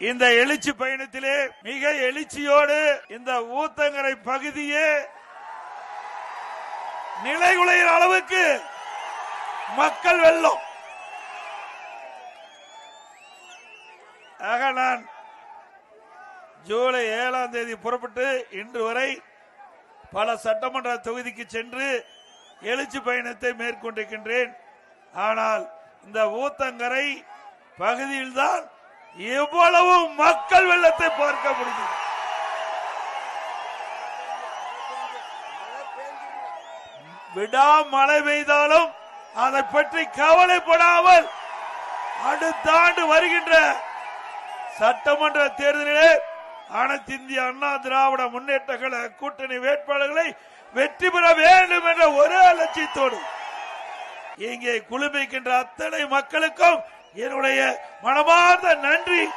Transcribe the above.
இந்த எழுச்சி பயணத்திலே மிக எழுச்சியோடு இந்த ஊத்தங்கரை பகுதியே நிலைகுலைகிற அளவுக்கு மக்கள் வெள்ளம் ஆக நான் ஜூலை ஏழாம் தேதி புறப்பட்டு இன்று வரை பல சட்டமன்ற தொகுதிக்கு சென்று எழுச்சி பயணத்தை மேற்கொண்டிருக்கின்றேன். ஆனால் இந்த ஊத்தங்கரை பகுதியில்தான் எவ்வளவு மக்கள் வெள்ளத்தை பார்க்க முடியும் விடா மழை பெய்தாலும் அதை பற்றி கவலைப்படாமல் அடுத்த ஆண்டு வருகின்ற சட்டமன்ற தேர்தலிலே அனைத்து இந்திய அண்ணா திராவிட முன்னேற்ற கழக கூட்டணி வேட்பாளர்களை வெற்றி பெற வேண்டும் என்ற ஒரே லட்சியத்தோடு இங்கே குழுமிக்கின்ற அத்தனை மக்களுக்கும் என்னுடைய மனமார்ந்த நன்றி.